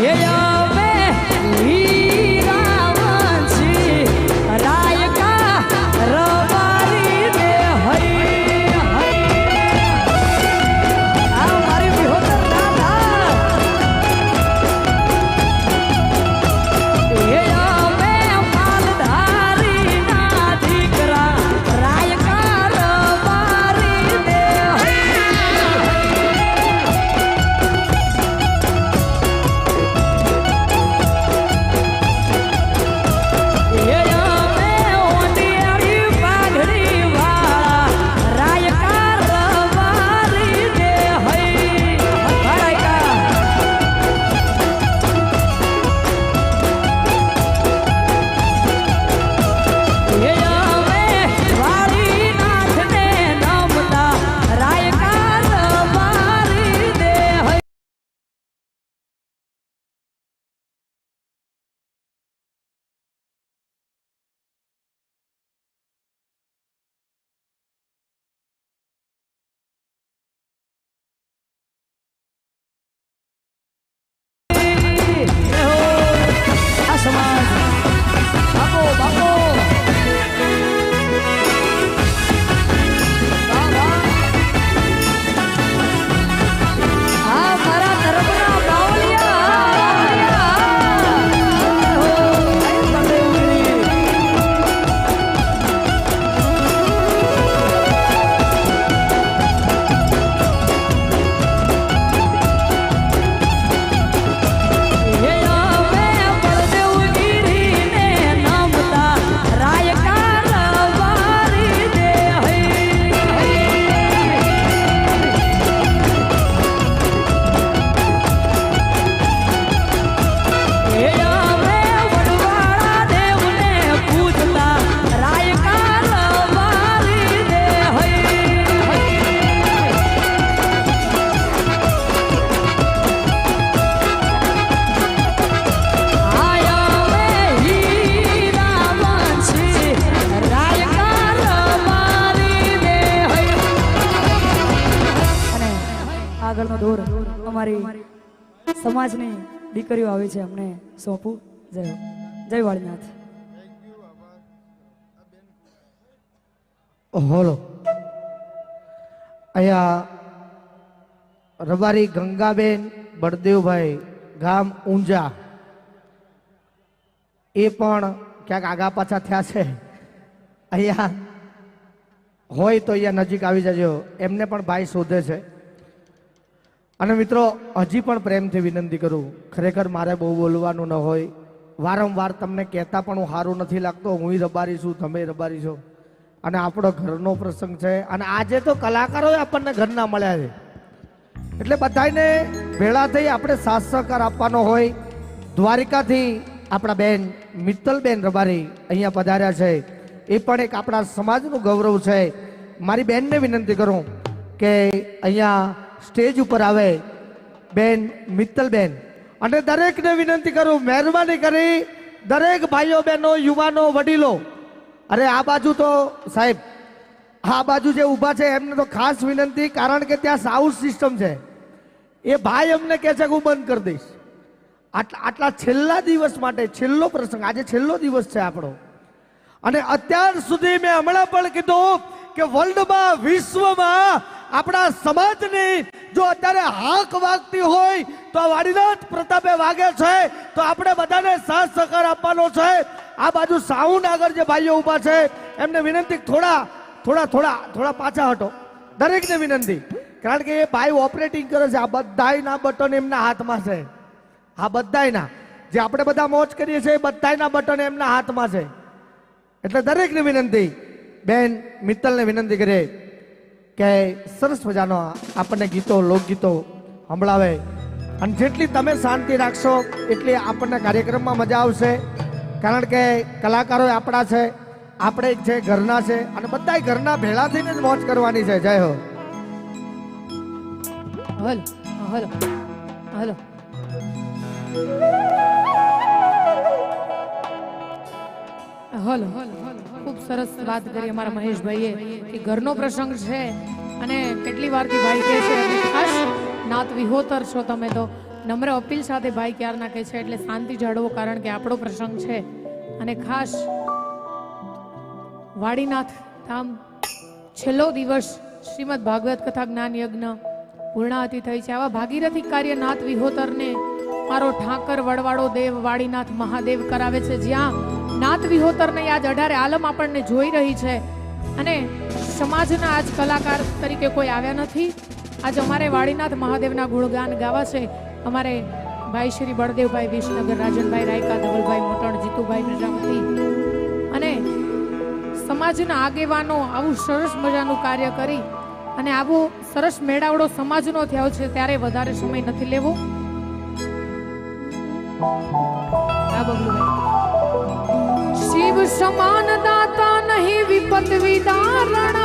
Yeah, yeah. દોર અમારી સમાજની દીકરીઓ આવે છે અમને. સોંપવું જય જય વાળીનાથ. હોલો અહીંયા રબારી ગંગાબેન બળદેવભાઈ ગામ ઊંઝા. એ પણ ક્યાંક આગા પાછા થયા છે. અહીંયા હોય તો અહીંયા નજીક આવી જજો. એમને પણ ભાઈ શોધે છે. અને મિત્રો, હજી પણ પ્રેમથી વિનંતી કરું, ખરેખર મારે બહુ બોલવાનું ન હોય. વારંવાર તમને કહેતા પણ હું સારું નથી લાગતો હું રબારી છું, તમે રબારી છો. અને આપણો ઘરનો પ્રસંગ છે, અને આજે તો કલાકારો આપણને ઘરના મળ્યા છે. એટલે બધાને ભેળા થઈ આપણે સાથ આપવાનો હોય. દ્વારિકાથી આપણા બેન, મિત્તલબેન રબારી અહીંયા પધાર્યા છે. એ પણ એક આપણા સમાજનું ગૌરવ છે. મારી બેનને વિનંતી કરું કે અહીંયા સ્ટેજ ઉપર આવે. બેન, મિત્તલબેન, અને દરેકને વિનંતી કરું, મહેરબાની કરી દરેક ભાઈઓ, બહેનો, યુવાનો, વડીલો. અરે, આ બાજુ તો, સાહેબ, આ બાજુ જે ઊભા છે, એમને તો ખાસ વિનંતી, કારણ કે ત્યાં સાઉન્ડ સિસ્ટમ છે. એ ભાઈ અમને કહે છે કે હું બંધ કરી દઈશ. આટલા આટલા છેલ્લા દિવસ માટે, છેલ્લો પ્રસંગ, આજે છેલ્લો દિવસ છે આપણો. અને અત્યાર સુધી મેં હમણાં પણ કીધું કે વર્લ્ડમાં, વિશ્વમાં આપણા સમાજની જો અત્યારે હાક વાગતી હોય તો વાડીનાથ પ્રતાપે વાગે છે, તો આપણે બધાને સાથ સહકાર આપવાનો છે. આ બાજુ સાઉન્ડ આગળ જે ભાઈઓ ઊભા છે, એમને વિનંતી થોડા થોડા થોડા થોડા પાછા હટો. દરેકને વિનંતી, કારણ કે એ ભાઈ ઓપરેટિંગ કરે છે, આ બધાયના બટન એમના હાથમાં છે. આ બધાયના. જે આપણે બધા મોજ કરીએ છીએ, એ બધાયના બટન એમના હાથમાં છે. એટલે દરેકને વિનંતી, બેન મિત્તલને વિનંતી કરે કે સરસ મજાનો આપણને ગીતો, લોકગીતો સંભળાવે. અને જેટલી તમે શાંતિ રાખશો, એટલી આપણને કાર્યક્રમમાં મજા આવશે. કારણ કે કલાકારો આપણા છે, આપણે છે, ઘરના છે, અને બધાય ઘરના ભેળા થઈને મોજ કરવાની છે. જય હો. હલો. Hello hello hello. ખૂબ સરસ વાત કરી અમારા મહેશભાઈએ કે ઘરનો પ્રસંગ છે અને કેટલી વારથી ભાઈ કહે છે ખાસ નાત વિહોતર છો તમે તો. નમ્ર અપીલ સાથે ભાઈ ક્યારના કહે છે, એટલે શાંતિ જાળવો કારણ કે આપણો પ્રસંગ છે. અને ખાસ વાડીનાથ ધામ છેલ્લો દિવસ શ્રીમદ ભાગવત કથા જ્ઞાન યજ્ઞ પૂર્ણાહતિ થઈ છે. આવા ભાગીરથી કાર્ય નાથ વિહોતરને મારો ઠાકર વડવાડો દેવ, વાડીનાથ મહાદેવ કરાવે છે. જ્યાં નાથ વિહોતરને આજ અઢારે આલમ આપણને જોઈ રહી છે. અને સમાજના આજ કલાકાર તરીકે કોઈ આવ્યા નથી. આજ અમારે વાડીનાથ મહાદેવના ગુણગાન ગાવા છે. અમારે ભાઈ શ્રી બળદેવભાઈ વિસનગર, રાજનભાઈ રાયકા, ધવલભાઈ મોટણ, જીતુભાઈ પ્રજાપતિ અને સમાજના આગેવાનો આવું સરસ મજાનું કાર્ય કરી અને આવો સરસ મેળાવડો સમાજનો થયો છે, ત્યારે વધારે સમય નથી લેવો. શિવ સમાન દાતા નહીં વિપત વિદારણ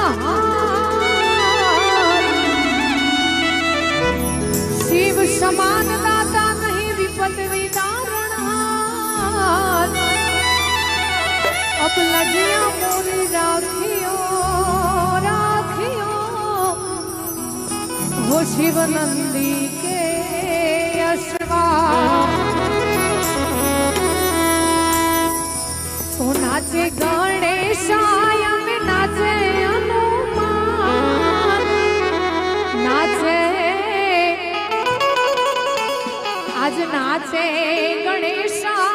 શિવ સમાન દાતા નહીં વિપત વિદારણ અબ મોરી રાખ્યો રાખ્યો હો શિવ નંદી કે અશ્વા. તો નાચે ગણેશાય નાચે હનુમાન. નાચે. આજ નાચે ગણેશાય